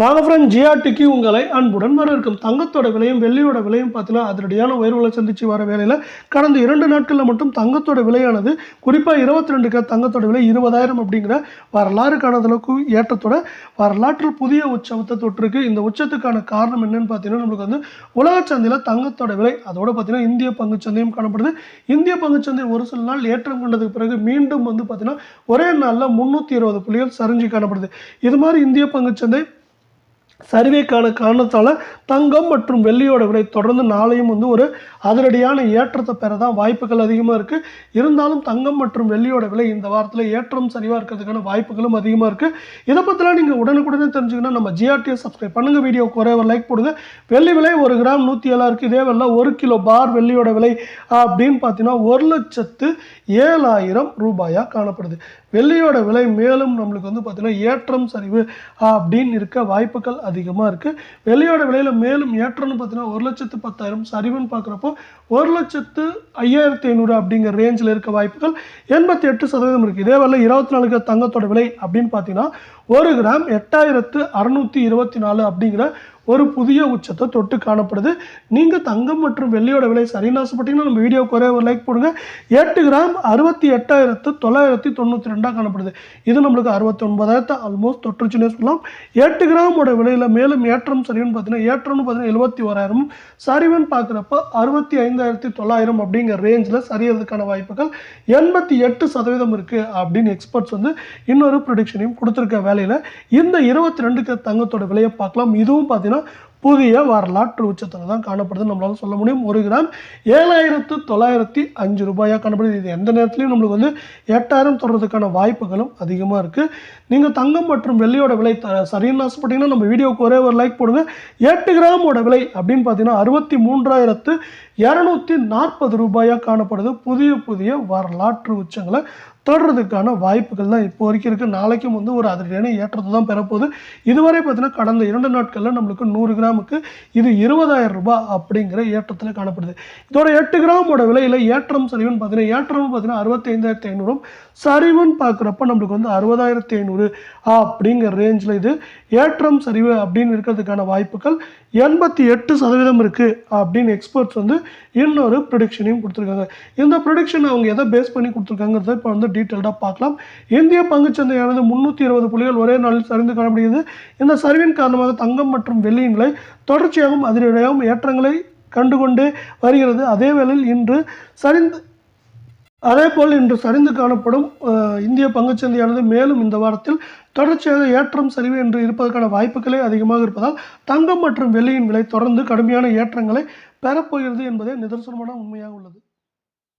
வாங்க ஃப்ரெண்ட் ஜிஆர்டிக்கு உங்களை அன்புடன் வரவேற்கும். தங்கத்தோட விலையும் வெள்ளியோட விலையும் பார்த்தீங்கன்னா அதிரடியான உயர்வுகளை சந்தித்து வர வேலையில் கடந்த இரண்டு நாட்களில் மட்டும் தங்கத்தோட விலையானது குறிப்பாக இருபத்தி ரெண்டு தங்கத்தோட விலை இருபதாயிரம் அப்படிங்கிற வரலாறு காணாத அளவுக்கு ஏற்றத்தோட வரலாற்றில் புதிய உச்சத்தை தொற்றுருக்கு இந்த உச்சத்துக்கான காரணம் என்னன்னு பார்த்தீங்கன்னா நம்மளுக்கு வந்து உலக சந்தையில் தங்கத்தோட விலை அதோட பார்த்தீங்கன்னா இந்திய பங்குச்சந்தையும் காணப்படுது. இந்திய பங்குச்சந்தை ஒரு சில நாள் ஏற்றம் கொண்டதுக்கு பிறகு மீண்டும் வந்து பார்த்தீங்கன்னா ஒரே நாளில் முந்நூற்றி இருபது புள்ளிகள் சரிஞ்சு காணப்படுது. இது மாதிரி இந்திய பங்குச்சந்தை சரிவைக்கான காரணத்தால் தங்கம் மற்றும் வெள்ளியோட விலை தொடர்ந்து நாளையும் வந்து ஒரு அதிரடியான ஏற்றத்தை பெற தான் வாய்ப்புகள் அதிகமாக இருக்குது இருந்தாலும் தங்கம் மற்றும் வெள்ளியோட விலை இந்த வாரத்தில் ஏற்றம் சரிவாக இருக்கிறதுக்கான வாய்ப்புகளும் அதிகமாக இருக்குது இதை பற்றிலாம் நீங்கள் உடனுக்குடனே தெரிஞ்சுக்கணும் நம்ம ஜிஆர்டிஎஸ் சப்ஸ்கிரைப் பண்ணுங்கள் வீடியோ ஒரே ஒரு லைக் போடுங்க. வெள்ளி விலை ஒரு கிராம் நூற்றி ஏழாக இருக்குது இதே வேலை ஒரு கிலோ பார் வெள்ளியோட விலை அப்படின்னு பார்த்தீங்கன்னா ஒரு லட்சத்து ஏழாயிரம் ரூபாயாக காணப்படுது. வெள்ளியோட விலை மேலும் நம்மளுக்கு வந்து பார்த்தீங்கன்னா ஏற்றம் சரிவு அப்படின்னு இருக்க வாய்ப்புகள் அதிகமாக இருக்குது வெள்ளியோட விலையில் மேலும் ஏற்றம்னு பார்த்தீங்கன்னா ஒரு லட்சத்து பத்தாயிரம் சரிவுன்னு பார்க்குறப்போ ஒரு லட்சத்து ஐயாயிரத்தி ஐநூறு அப்படிங்கிற ரேஞ்சில் இருக்க வாய்ப்புகள் எண்பத்தி எட்டு சதவீதம் இருக்குது இதே வேலை இருபத்தி நாலுக்கு தங்கத்தோட விலை அப்படின்னு பார்த்தீங்கன்னா ஒரு கிராம் எட்டாயிரத்து அறுநூற்றி இருபத்தி நாலு அப்படிங்கிற ஒரு புதிய உச்சத்தை தொட்டு காணப்படுது. நீங்கள் தங்கம் மற்றும் வெள்ளியோட விலை சரின்னு ஆசைப்பட்டீங்கன்னா நம்ம வீடியோக்கு ஒரே ஒரு லைக் போடுங்க. எட்டு கிராம் அறுபத்தி எட்டாயிரத்து தொள்ளாயிரத்தி தொண்ணூற்றி ரெண்டாக காணப்படுது. இது நம்மளுக்கு அறுபத்தி ஒன்பதாயிரத்து ஆல்மோஸ்ட் தொற்றுச்சுன்னே சொல்லலாம். எட்டு கிராமோட விலையில் மேலும் ஏற்றம் சரின்னு பார்த்தீங்கன்னா ஏற்றம்னு பார்த்தீங்கன்னா எழுபத்தி ஓராயிரமும் சரிவன் பார்க்குறப்ப அறுபத்தி ஐந்தாயிரத்தி தொள்ளாயிரம் அப்படிங்கிற ரேஞ்சில் சரியறதுக்கான வாய்ப்புகள் எண்பத்தி எட்டு சதவீதம் இருக்குது அப்படின்னு எக்ஸ்பர்ட்ஸ் வந்து இன்னொரு ப்ரொடிக்ஷனையும் கொடுத்துருக்க வேலை வேலையில் இந்த இருபத்தி ரெண்டுக்கு தங்கத்தோட விலையை பார்க்கலாம். இதுவும் பார்த்தீங்கன்னா புதிய வரலாற்று உச்சத்தில் தான் காணப்படுது நம்மளால சொல்ல முடியும். ஒரு கிராம் ஏழாயிரத்து தொள்ளாயிரத்தி அஞ்சு ரூபாயாக காணப்படுது. இது எந்த நேரத்துலையும் நம்மளுக்கு வந்து எட்டாயிரம் தொடர்றதுக்கான வாய்ப்புகளும் அதிகமாக இருக்குது நீங்கள் தங்கம் மற்றும் வெள்ளியோட விலை த சரின்னு ஆசைப்பட்டீங்கன்னா நம்ம வீடியோக்கு ஒரே ஒரு லைக் போடுங்க. எட்டு கிராமோட விலை அப்படின்னு பார்த்தீங்கன்னா அறுபத்தி மூன்றாயிரத்து இரநூத்தி நாற்பது ரூபாயாக காணப்படுது. புதிய புதிய வரலாற்று உச்சங்களை தொடர்றதுக்கான வாய்ப்புகள் தான் இப்போ வரைக்கும் இருக்குது நாளைக்கும் வந்து ஒரு அதிரடியான ஏற்றத்தை தான் பெறப்போகுது. இதுவரை பார்த்தீங்கன்னா கடந்த இரண்டு நாட்களில் நம்மளுக்கு நூறு கிராம் கிராமுக்கு இது இருபதாயிரம் ரூபாய் அப்படிங்கிற ஏற்றத்தில் காணப்படுது. இதோட எட்டு கிராமோட விலையில் ஏற்றம் சரிவுன்னு பார்த்தீங்கன்னா ஏற்றம் பார்த்தீங்கன்னா அறுபத்தைந்தாயிரத்தி ஐநூறும் சரிவுன்னு பார்க்குறப்ப நம்மளுக்கு வந்து அறுபதாயிரத்தி ஐநூறு அப்படிங்கிற ரேஞ்சில் இது ஏற்றம் சரிவு அப்படின்னு இருக்கிறதுக்கான வாய்ப்புகள் எண்பத்தி எட்டு சதவீதம் இருக்குது அப்படின்னு எக்ஸ்பர்ட்ஸ் வந்து இன்னொரு ப்ரொடிக்ஷனையும் கொடுத்துருக்காங்க. இந்த ப்ரொடிக்ஷன் அவங்க எதை பேஸ் பண்ணி கொடுத்துருக்காங்கிறத இப்போ வந்து டீட்டெயில்டாக பார்க்கலாம். இந்திய பங்குச்சந்தையானது முந்நூற்றி இருபது புள்ளிகள் ஒரே நாளில் சரிந்து காணப்படுகிறது. இந்த சரிவின் காரணமாக தங்கம் மற்றும் வெள்ளியின் விலை தொடர்ச்சியாகவும் அதிரடியாகவும் ஏற்றங்களை கண்டுகொண்டு வருகிறது. அதே வேளையில் இன்று சரிந்து அதேபோல் இன்று சரிந்து காணப்படும் இந்திய பங்குச்சந்தையானது மேலும் இந்த வாரத்தில் தொடர்ச்சியாக ஏற்றம் சரிவு என்று இருப்பதற்கான வாய்ப்புகளே அதிகமாக இருப்பதால் தங்கம் மற்றும் வெள்ளியின் விலை தொடர்ந்து கடுமையான ஏற்றங்களை பெறப்போகிறது என்பதே நிதர்சனமான உண்மையாக உள்ளது.